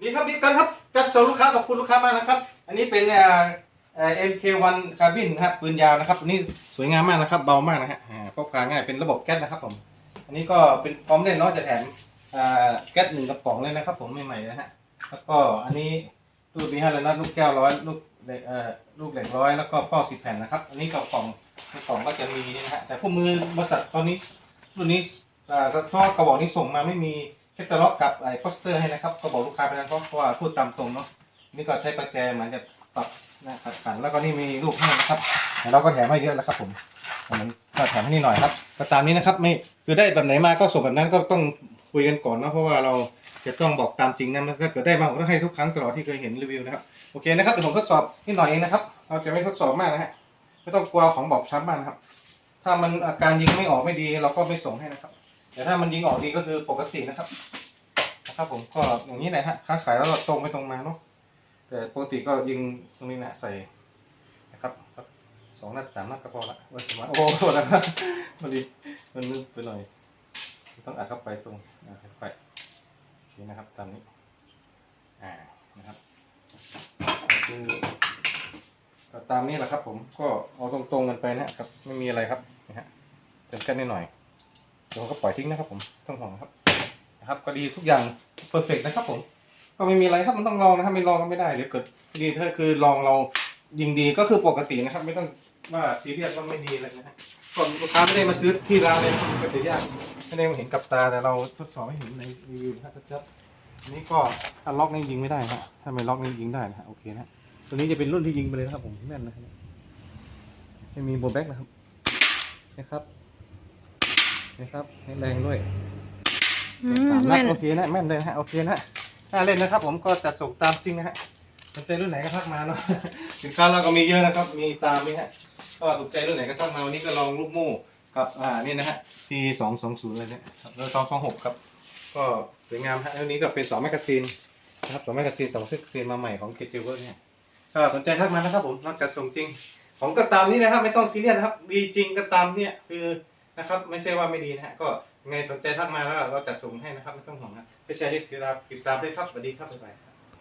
นี่ครับนี่กันครับจัดส่งลูกค้าขอบคุณลูกค้ามากนะครับ อันนี้เป็นเอ่อเอ่อ MK1 คาร์บินนะครับปืนยาวนะครับอันนี้สวยงามมากนะครับ เบามากนะฮะพกพาง่ายเป็นระบบแก๊สนะครับผมอันนี้ก็เป็นพร้อมเล่นเนาะจะแถมแก๊สหนึ่งกระป๋องเลยนะครับ ผมใหม่ๆนะฮะแล้วก็อันนี้ลูกมีห้าเลยนะลูกแก้วร้อยลูกเหล็กลูกเหล็กร้อยแล้วก็ป้อสิบแผ่นนะครับ อันนี้กระป๋องกระป๋องก็จะมีนะฮะแต่คู่มือบริษัทตอนนี้รุ่นนี้ก็เพราะกระบอกนี้ส่งมาไม่มี แคตตาล็อกกับไอ้โปสเตอร์ให้นะครับ ก็บอกลูกค้าไปนั้นเพราะว่าพูดตามตรงเนาะนี่ก็ใช้ประแจเหมือนจะปรับนะขัดขัน แล้วก็นี่มีลูกให้นะครับเราก็แถมให้เยอะแล้วครับ ผมผมก็แถมให้นี่หน่อยครับก็ตามนี้นะครับ ไม่คือได้แบบไหนมาก็ส่งแบบนั้นก็ต้องคุยกันก่อนนะเพราะว่าเราจะต้องบอกตามจริงนะมันถ้าเกิดได้มาผมต้องให้ทุกครั้งตลอดที่เคยเห็นรีวิวนะครับโอเคนะครับเดี๋ยวผมทดสอบนิดหน่อยเองนะครับ เราจะไม่ทดสอบมากนะฮะไม่ต้องกลัวของบอบช้ำมากนะครับ ถ้ามันอาการยิงไม่ออกไม่ดี เราก็ไม่ส่งให้นะครับ แต่ถ้ามันยิงออกดีก็คือปกตินะครับ นะครับ ผมก็อย่างนี้แหละฮะค้าขายแล้วเราตรงไปตรงมาเนาะแต่ปกติก็ยิงตรงนี้นะใส่นะครับสักสองนัดสามนัดก็พอละว่าสมมติโอ้โหนะครับพอดีมันนึกไปหน่อย ต้องอัดเข้าไปตรงอ่าค่อยๆโอเคนะครับตามนี้ อ่านะครับคือก็ตามนี้แหละครับ ผมก็เอาตรงๆกันไปนะครับ ไม่มีอะไรครับนะฮะเติมกันนิดหน่อย เดี๋ยวก็ปล่อยทิ้งนะครับผมต้องห่วงครับนะครับ ก็ดีทุกอย่างเพอร์เฟกนะครับผม ก็ไม่มีอะไรครับมันต้องลองนะครับไม่ลองก็ไม่ได้เดี๋ยวเกิดดีถ้าคือลองเรายิงดีก็คือปกตินะครับ ไม่ต้องว่าซีเรียสว่าไม่ดีอะไรนะฮะคนลูกค้าไม่ได้มาซื้อที่ร้านเลยมันก็จะยากไม่ได้มาเห็นกับตาแต่เราทดสอบให้เห็นในรีวิวนะครับอันนี้ก็อันล็อกนี่ยิงไม่ได้นะฮะถ้าไม่ล็อกนี่ยิงได้นะฮะโอเคนะตัวนี้จะเป็นรุ่นที่ยิงไปเลยนะครับผมแน่นนะครับไม่มีโบแบ็กนะครับนะครับ นะครับ ให้แรงด้วยอืมสามนัแม่ดนโอเคนะแม่นเลยนะฮะโอเคนะน่าเล่นนะครับ ผมก็จะส่งตามจริงนะฮะสนใจรุ่นไหนก็ทักมาเนาะสินค้าเราก็มีเยอะนะครับ มีตามนี้ฮะก็ถูกใจรุ่นไหนก็ทักมาวันนี้ก็ลองลูกโม่กับอ่านี่นะฮะ T สองสองศูนย์เลยเนี่ยครับแล้วสองสองหกครับ ก็สวยงามฮะแล้วนี้ก็เป็นสองแมกกาซีนนะครับสองแมกกาซีนสองแมกกาซีนมาใหม่ของเกจิวเวอร์เนี่ยก็สนใจทักมานะครับผมนอกจากส่งจริง ผมก็ตามนี้นะครับ ไม่ต้องซีเรียสนะครับดีจริงก็ตามเนี่ยคือ นะครับ ไม่ใช่ว่าไม่ดีนะฮะก็ไงสนใจทักมาแล้วเราจัดส่งให้นะครับไม่ต้องห่วงนะเพื่อใช้ติดตามติดตามด้วยครับสวัสดีครับบ๊ายบาย